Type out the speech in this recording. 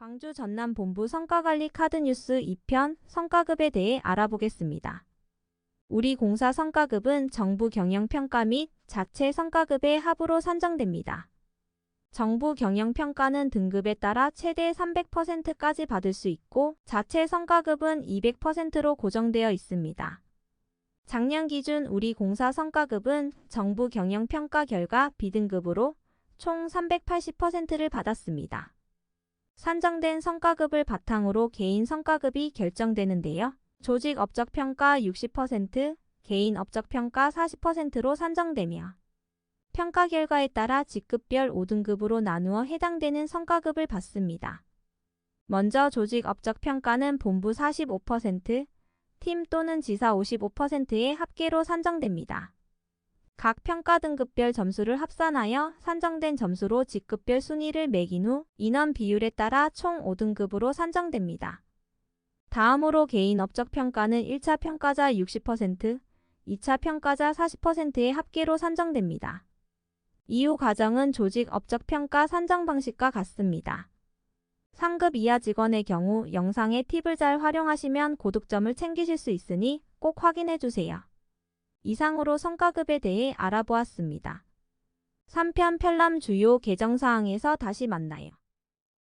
광주 전남 본부 성과관리 카드뉴스 2편 성과급에 대해 알아보겠습니다. 우리 공사 성과급은 정부 경영평가 및 자체 성과급의 합으로 산정됩니다. 정부 경영평가는 등급에 따라 최대 300%까지 받을 수 있고 자체 성과급은 200%로 고정되어 있습니다. 작년 기준 우리 공사 성과급은 정부 경영평가 결과 B등급으로 총 380%를 받았습니다. 산정된 성과급을 바탕으로 개인 성과급이 결정되는데요. 조직 업적 평가 60%, 개인 업적 평가 40%로 산정되며 평가 결과에 따라 직급별 5등급으로 나누어 해당되는 성과급을 받습니다. 먼저 조직 업적 평가는 본부 45%, 팀 또는 지사 55%의 합계로 산정됩니다. 각 평가 등급별 점수를 합산하여 산정된 점수로 직급별 순위를 매긴 후 인원 비율에 따라 총 5등급으로 산정됩니다. 다음으로 개인 업적 평가는 1차 평가자 60%, 2차 평가자 40%의 합계로 산정됩니다. 이후 과정은 조직 업적 평가 산정 방식과 같습니다. 상급 이하 직원의 경우 영상의 팁을 잘 활용하시면 고득점을 챙기실 수 있으니 꼭 확인해 주세요. 이상으로 성과급에 대해 알아보았습니다. 3편 편람 주요 개정사항에서 다시 만나요.